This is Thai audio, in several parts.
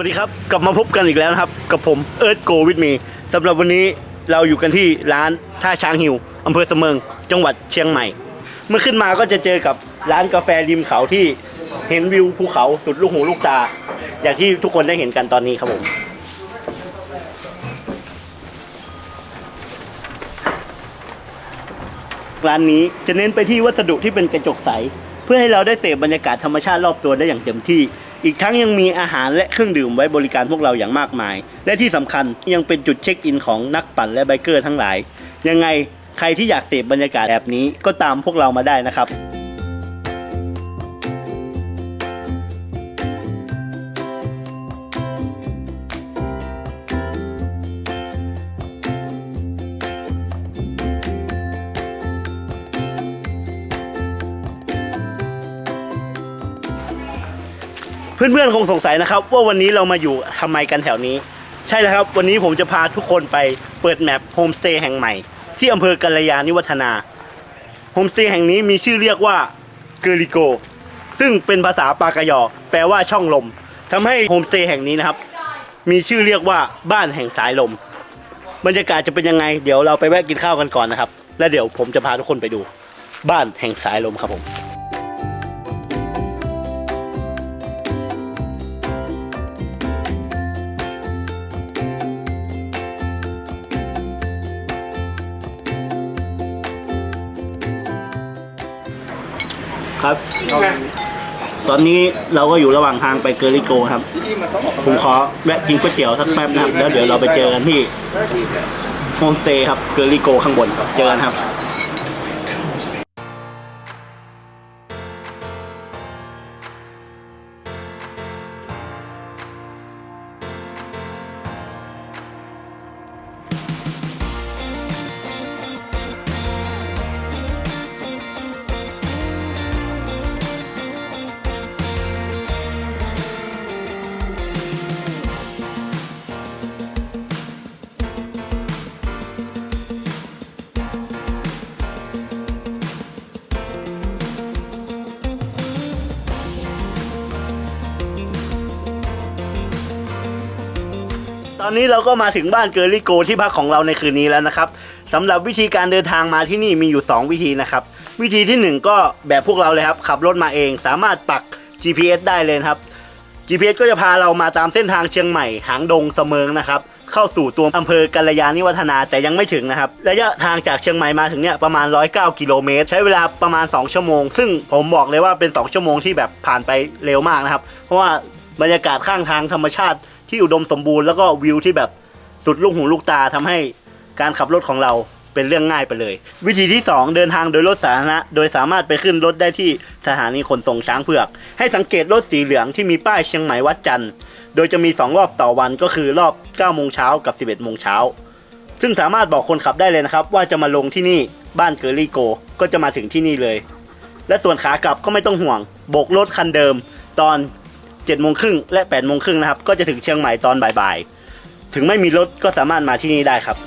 สวัสดีครับ กลับมาพบกันอีกแล้วนะครับ กับผมเอิร์ธโกวิดมีสำหรับวันนี้เราอยู่กันที่ร้านท่าช้างหิวอำเภอเสมิงจังหวัดเชียงใหม่ เมื่อขึ้นมาก็จะเจอกับร้านกาแฟริมเขาที่เห็นวิวภูเขาสุดลูกหูลูกตา อย่างที่ทุกคนได้เห็นกันตอนนี้ครับผมร้านนี้จะเน้นไปที่วัสดุที่เป็นกระจกใส เพื่อให้เราได้เสพบรรยากาศธรรมชาติรอบตัวได้อย่างเต็มที่ อีกทั้งยังมีอาหารและเครื่องดื่มไว้บริการพวกเราอย่างมากมาย และที่สำคัญยังเป็นจุดเช็คอินของนักปั่นและไบเกอร์ทั้งหลาย ยังไงใครที่อยากเสพบรรยากาศแบบนี้ก็ตามพวกเรามาได้นะครับ เพื่อนๆคงสงสัยนะครับ ว่าวันนี้เรามาอยู่ทำไมกันแถวนี้ ใช่แล้วครับ วันนี้ผมจะพาทุกคนไปเปิดแมปโฮมสเตย์แห่งใหม่ ที่อำเภอกัลยาณิวัฒนาโฮมสเตย์แห่งนี้มีชื่อเรียกว่าเกริโก ซึ่งเป็นภาษาปากยอ แปลว่าช่องลมทำให้โฮมสเตย์แห่งนี้นะครับ มีชื่อเรียกว่าบ้านแห่งสายลม บรรยากาศจะเป็นยังไง เดี๋ยวเราไปแวะกินข้าวกันก่อนนะครับ แล้วเดี๋ยวผมจะพาทุกคนไปดู บ้านแห่งสายลมครับผม ครับ ตอนนี้เราก็อยู่ระหว่างทางไปเกอริโกครับ ผมขอแวะกินก๋วยเตี๋ยวสักแป๊บนะครับ แล้วเดี๋ยวเราไปเจอกันที่โฮมสเตย์ครับ เกอริโกข้างบน เจอกันครับ ตอนนี้เราก็มาถึงบ้านเกอริโกที่พักของเราในคืนนี้แล้วนะครับสำหรับวิธีการเดินทางมาที่นี่มีอยู่ 2 วิธีนะครับ วิธีที่ 1 ก็แบบพวกเราเลยครับ ขับรถมาเองสามารถปัก GPS ได้เลยครับ GPS ก็จะพาเรามาตามเส้นทางเชียงใหม่ หางดงเสมิงนะครับเข้าสู่ตัวอำเภอกัลยาณิวัฒนาแต่ยังไม่ถึงนะครับระยะทางจากเชียงใหม่มาถึงเนี่ยประมาณ 109 กิโลเมตร ใช้เวลาประมาณ 2 ชั่วโมง ซึ่งผมบอกเลยว่าเป็น 2 ชั่วโมงที่แบบผ่านไปเร็วมากนะครับ เพราะว่าบรรยากาศข้างทางธรรมชาติ ที่อุดมสมบูรณ์แล้วก็วิวที่แบบสุดลูกหูลูกตาทำให้การขับรถของเราเป็นเรื่องง่ายไปเลย วิธีที่ 2 เดินทางโดยรถสาธารณะ โดยสามารถไปขึ้นรถได้ที่สถานีขนส่งช้างเผือก ให้สังเกตรถสีเหลืองที่มีป้ายเชียงใหม่วัดจันทร์โดยจะมี 2 รอบต่อวันก็คือรอบ9โมงเช้ากับ 11โมงเช้าซึ่งสามารถบอกคนขับได้เลยนะครับ ว่าจะมาลงที่นี่บ้านเกอรี่โก ก็จะมาถึงที่นี่เลย และส่วนขากลับก็ไม่ต้องห่วงโบกรถคันเดิม ตอน 7โมงครึ่งและ8โมงครึ่งนะครับ ก็จะถึงเชียงใหม่ตอนบ่ายๆ ถึงไม่มีรถก็สามารถมาที่นี่ได้ครับ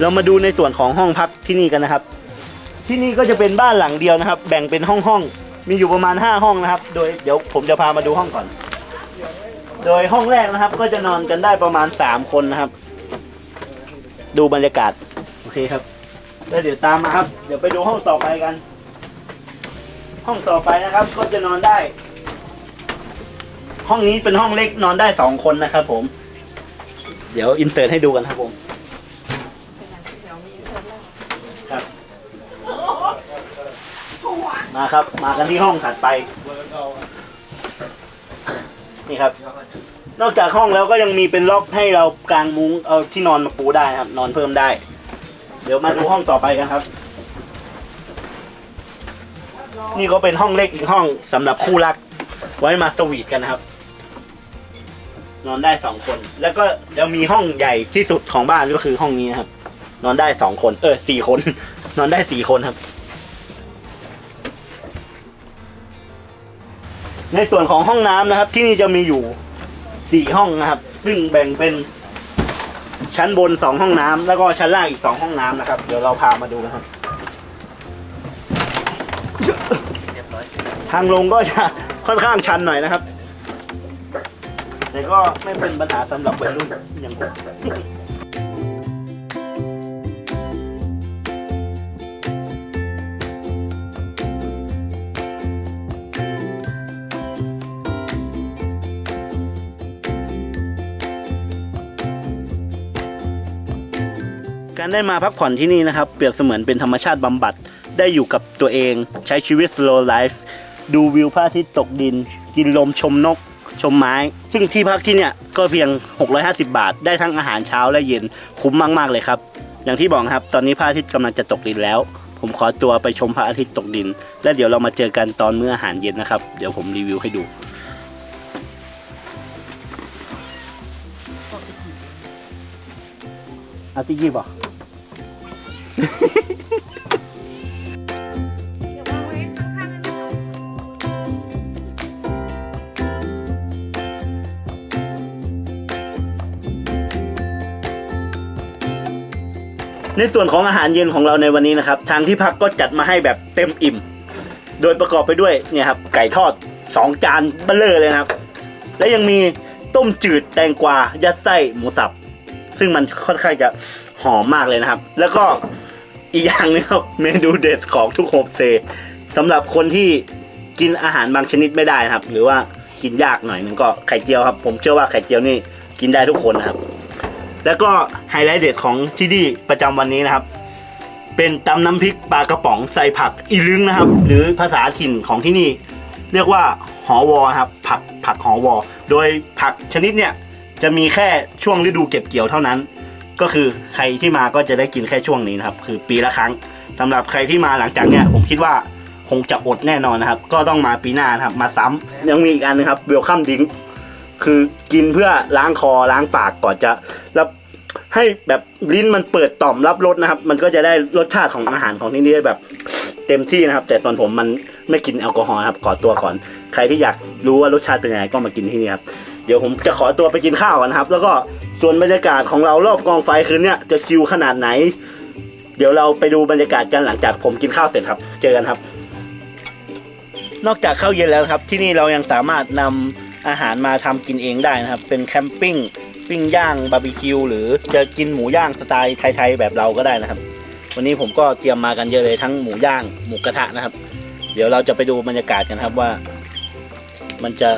เรามาดูในส่วนของห้องพักที่นี่กันนะครับ ที่นี่ก็จะเป็นบ้านหลังเดียวนะครับ แบ่งเป็นห้องห้องๆมีอยู่ประมาณ 5 ห้องนะครับ โดยเดี๋ยวผมจะพามาดูห้องก่อน โดยห้องแรกนะครับ ก็จะนอนกันได้ประมาณ 3 คนนะครับ ดูบรรยากาศ โอเคครับแล้วเดี๋ยวตามมาครับ เดี๋ยวไปดูห้องต่อไปกัน ห้องต่อไปนะครับ ก็จะนอนได้ ห้องนี้เป็นห้องเล็กนอนได้สองคนนะครับ ผม เดี๋ยวอินเสิร์ตให้ดูกันครับผมครับมาครับ มากันที่ห้องถัดไป นี่ครับ นอกจากห้องแล้วก็ยังมีเป็นล็อกให้เรากางมุ้งเอาที่นอนมาปูได้ครับ นอนเพิ่มได้ เดี๋ยวมาดูห้องต่อไปกันครับ นี่ก็เป็นห้องเล็กอีกห้องสำหรับคู่รัก ไว้มาสวีทกันนะครับ นอนได้สองคน แล้วก็จะมีห้องใหญ่ที่สุดของบ้านก็คือห้องนี้ครับ นอนได้สองคน เออสี่คน นอนได้สี่คนครับ ในส่วนของห้องน้ำนะครับ ที่นี่จะมีอยู่สี่ห้องนะครับ ซึ่งแบ่งเป็นชั้นบนสองห้องน้ำแล้วก็ชั้นล่างอีกสองห้องน้ำนะครับ เดี๋ยวเราพามาดูนะครับ ทางลงก็จะค่อนข้างชันหน่อยนะครับ แต่ก็ไม่เป็นปัญหาสำหรับวัยรุ่นอย่างผม ได้มาพักผ่อนที่นี่นะครับ เปรียบเสมือนเป็นธรรมชาติบำบัด ได้อยู่กับตัวเองใช้ชีวิต slow life ดูวิวพระอาทิตย์ตกดิน กินลมชมนก ชมไม้ ซึ่งที่พักที่เนี่ยก็เพียง 650 บาท ได้ทั้งอาหารเช้าและเย็นคุ้มมากๆเลยครับ อย่างที่บอกครับตอนนี้พระอาทิตย์กำลังจะตกดินแล้ว ผมขอตัวไปชมพระอาทิตย์ตกดิน และเดี๋ยวเรามาเจอกันตอนมื้ออาหารเย็นนะครับ เดี๋ยวผมรีวิวให้ดูอาติกี้บอกเดี๋ยววางไว้ข้างๆนั่นนะคะ ในส่วนของอาหารเย็นของเราในวันนี้นะครับ ทางที่พักก็จัดมาให้แบบเต็มอิ่ม โดยประกอบไปด้วยเนี่ยครับไก่ทอด 2 จานเบลเลอร์เลยนะครับ และยังมีต้มจืดแตงกวายัดไส้หมูสับ ซึ่งมันค่อนข้างจะ หอมมากเลยนะครับ แล้วก็อีกอย่างนึงครับเมนูเด็ดของทุกโฮมสเตย์สำหรับคนที่กินอาหารบางชนิดไม่ได้ครับ หรือว่ากินยากหน่อยนึงก็ไข่เจียวครับ ผมเชื่อว่าไข่เจียวนี่กินได้ทุกคนนะครับ แล้วก็ไฮไลท์เด็ดของที่นี่ประจำวันนี้นะครับ เป็นตำน้ำพริกปลากระป๋องใส่ผักอีลึงนะครับ หรือภาษาถิ่นของที่นี่ เรียกว่าหอวอครับ ผักผักหอวอ โดยผักชนิดเนี่ยจะมีแค่ช่วงฤดูเก็บเกี่ยวเท่านั้น ก็คือใครที่มาก็จะได้กินแค่ช่วงนี้นะครับ คือปีละครั้งสำหรับใครที่มาหลังจากเนี่ยผมคิดว่าคงจะอดแน่นอนนะครับ ก็ต้องมาปีหน้านะครับ มาซ้ำยังมีอีกอันนึงครับเวลคัมดิงคือกินเพื่อล้างคอล้างปากก่อนจะรับให้แบบลิ้นมันเปิดต่อมรับรสนะครับ มันก็จะได้รสชาติของอาหารของที่นี่แบบเต็มที่นะครับ แต่ตอนผมมันไม่กินแอลกอฮอล์ครับขอตัวก่อน ใครที่อยากรู้ว่ารสชาติเป็นยังไงก็มากินที่นี่ครับเดี๋ยวผมจะขอตัวไปกินข้าวกันนะครับ แล้วก็ ส่วนบรรยากาศของเรารอบกองไฟคืนเนี้ยจะชิลขนาดไหน เดี๋ยวเราไปดูบรรยากาศกันหลังจากผมกินข้าวเสร็จครับ เจอกันครับ นอกจากข้าวเย็นแล้วครับ ที่นี่เรายังสามารถนำอาหารมาทำกินเองได้นะครับ เป็นแคมปิ้งปิ้งย่างบาร์บีคิวหรือจะกินหมูย่างสไตล์ไทยๆแบบเราก็ได้นะครับ วันนี้ผมก็เตรียมมากันเยอะเลยทั้งหมูย่างหมูกระทะนะครับ เดี๋ยวเราจะไปดูบรรยากาศกันครับว่า มันจะ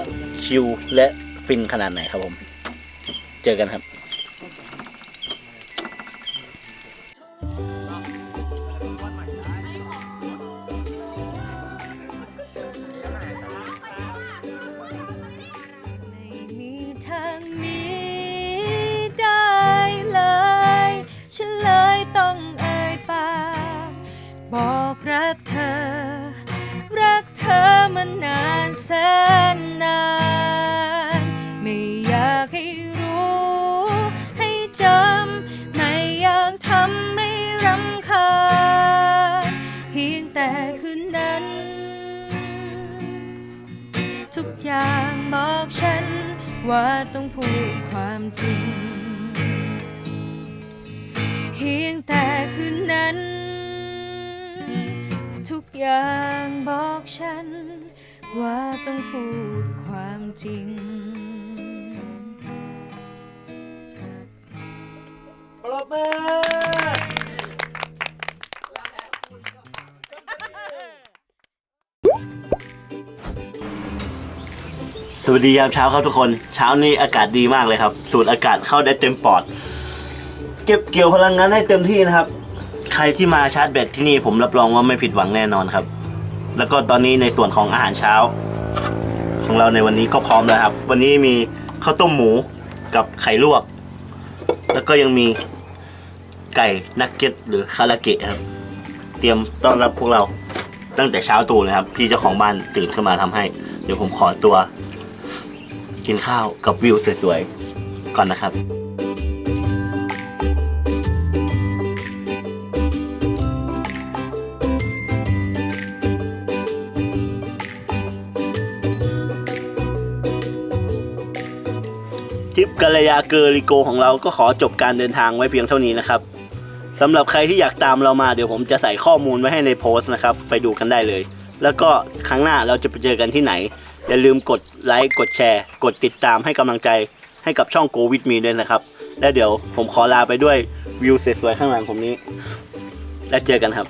ชิลและฟินขนาดไหนครับผม เจอกันครับ ต้องพูดความจริง เพียงแต่คืนนั้น ทุกอย่างบอกฉัน ว่าต้องพูดความจริง ปรบมือ สวัสดียามเช้าครับทุกคน เช้านี้อากาศดีมากเลยครับ สูดอากาศเข้าได้เต็มปอด เก็บเกี่ยวพลังงานให้เต็มที่นะครับ ใครที่มาชาร์จแบตที่นี่ผมรับรองว่าไม่ผิดหวังแน่นอนครับ แล้วก็ตอนนี้ในส่วนของอาหารเช้า ของเราในวันนี้ก็พร้อมแล้วครับ วันนี้มีข้าวต้มหมูกับไข่ลวก แล้วก็ยังมีไก่นักเก็ตหรือคาราเกะครับ เตรียมต้อนรับพวกเราตั้งแต่เช้าตู่เลยครับ พี่เจ้าของบ้านตื่นขึ้นมาทำให้ เดี๋ยวผมขอตัว กินข้าวกับวิวสวยๆ ก่อนนะครับทริปกัลยาเกอริโกของเราก็ขอจบการเดินทางไว้เพียงเท่านี้นะครับสำหรับใครที่อยากตามเรามาเดี๋ยวผมจะใส่ข้อมูลไว้ให้ในโพสต์นะครับ ไปดูกันได้เลย แล้วก็ครั้งหน้าเราจะไปเจอกันที่ไหน อย่าลืมกดไลค์กดแชร์ กดติดตามให้กำลังใจให้กับช่องโกวิดมีด้วยนะครับ และเดี๋ยวผมขอลาไปด้วยวิวสวยๆข้างหลังผมนี้ แล้วเจอกันครับ